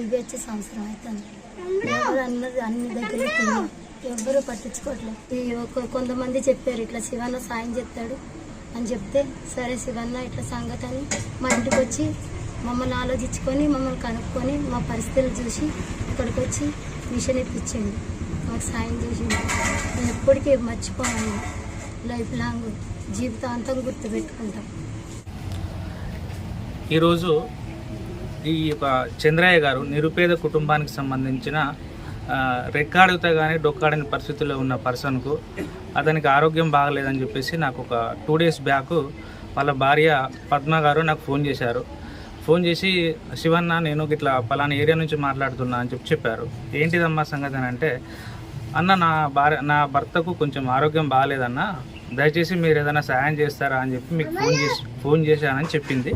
TV వచ్చే సంవత్సరం అవుతుంది ఎవరు అన్నది అన్ని దగ్గర ఎవ్వరూ పట్టించుకోవట్లేదు. కొంతమంది చెప్పారు ఇట్లా శివన్న సాయం చేస్తాడు అని చెప్తే సరే శివన్న ఇట్లా సంగతి అని మా ఇంటికి వచ్చి మమ్మల్ని ఆలోచించుకొని మమ్మల్ని కనుక్కొని మా పరిస్థితులు చూసి ఇక్కడికి వచ్చి మిషన్ ఇప్పించండి మాకు సాయం చేసింది నేను ఎప్పటికీ మర్చిపోను. లైఫ్ లాంగ్ జీవితాంతం గుర్తుపెట్టుకుంటాం. ఈరోజు ఈ యొక్క చంద్రయ్య గారు నిరుపేద కుటుంబానికి సంబంధించిన ఆ, రెక్కాడితే కానీ డొక్కాడని పరిస్థితుల్లో ఉన్న పర్సన్కు అతనికి ఆరోగ్యం బాగలేదని చెప్పేసి నాకు ఒక టూ డేస్ బ్యాక్ వాళ్ళ భార్య పద్మ గారు నాకు ఫోన్ చేశారు. ఫోన్ చేసి శివన్న నేను ఇట్లా పలానా ఏరియా నుంచి మాట్లాడుతున్నా అని చెప్పి చెప్పారు. ఏంటిదమ్మా సంగతి అని అంటే అన్న నా భార్య నా భర్తకు కొంచెం ఆరోగ్యం బాగాలేదన్న దయచేసి మీరు ఏదైనా సహాయం చేస్తారా అని చెప్పి మీకు ఫోన్ చేసి ఫోన్ చేశానని చెప్పింది.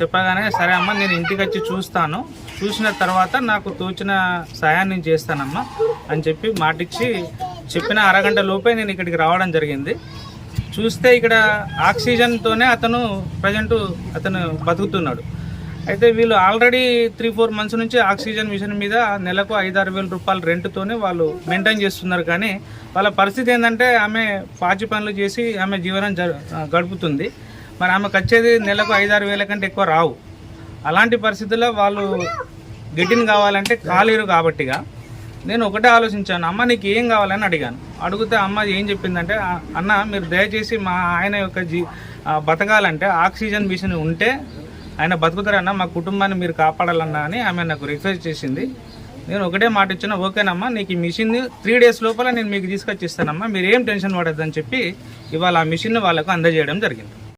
చెప్పగానే సరే అమ్మ నేను ఇంటికి వచ్చి చూస్తాను. చూసిన తర్వాత నాకు తోచిన సాయాన్ని నేను చేస్తానమ్మా అని చెప్పి మాటిచ్చి చెప్పిన అరగంట లోపే నేను ఇక్కడికి రావడం జరిగింది. చూస్తే ఇక్కడ ఆక్సిజన్తోనే అతను ప్రజెంట్ అతను బతుకుతున్నాడు. అయితే వీళ్ళు ఆల్రెడీ త్రీ ఫోర్ మంత్స్ నుంచి ఆక్సిజన్ మిషన్ మీద నెలకు ఐదారు వేల రూపాయలు రెంట్తోనే వాళ్ళు మెయింటైన్ చేస్తున్నారు. కానీ వాళ్ళ పరిస్థితి ఏంటంటే ఆమె పాచి పనులు చేసి ఆమె జీవనం గడుపుతుంది. మరి ఆమెకు వచ్చేది నెలకు ఐదారు వేల కంటే ఎక్కువ రావు. అలాంటి పరిస్థితుల్లో వాళ్ళు గిటిన్ కావాలంటే కాలేరు కాబట్టిగా నేను ఒకటే ఆలోచించాను. అమ్మ నీకు ఏం కావాలని అడిగాను. అడిగితే అమ్మ ఏం చెప్పిందంటే అన్న మీరు దయచేసి మా ఆయన యొక్క జీ బతకాలంటే ఆక్సిజన్ మిషన్ ఉంటే ఆయన బతుకుతారన్న మా కుటుంబాన్ని మీరు కాపాడాలన్నా అని ఆమె నాకు రిక్వెస్ట్ చేసింది. నేను ఒకటే మాట ఇచ్చిన ఓకేనమ్మా నీకు ఈ మిషన్ త్రీ డేస్ లోపల నేను మీకు తీసుకొచ్చిస్తానమ్మా. మీరు ఏం టెన్షన్ పడద్దని చెప్పి ఇవాళ ఆ మిషన్ వాళ్ళకు అందజేయడం జరిగింది.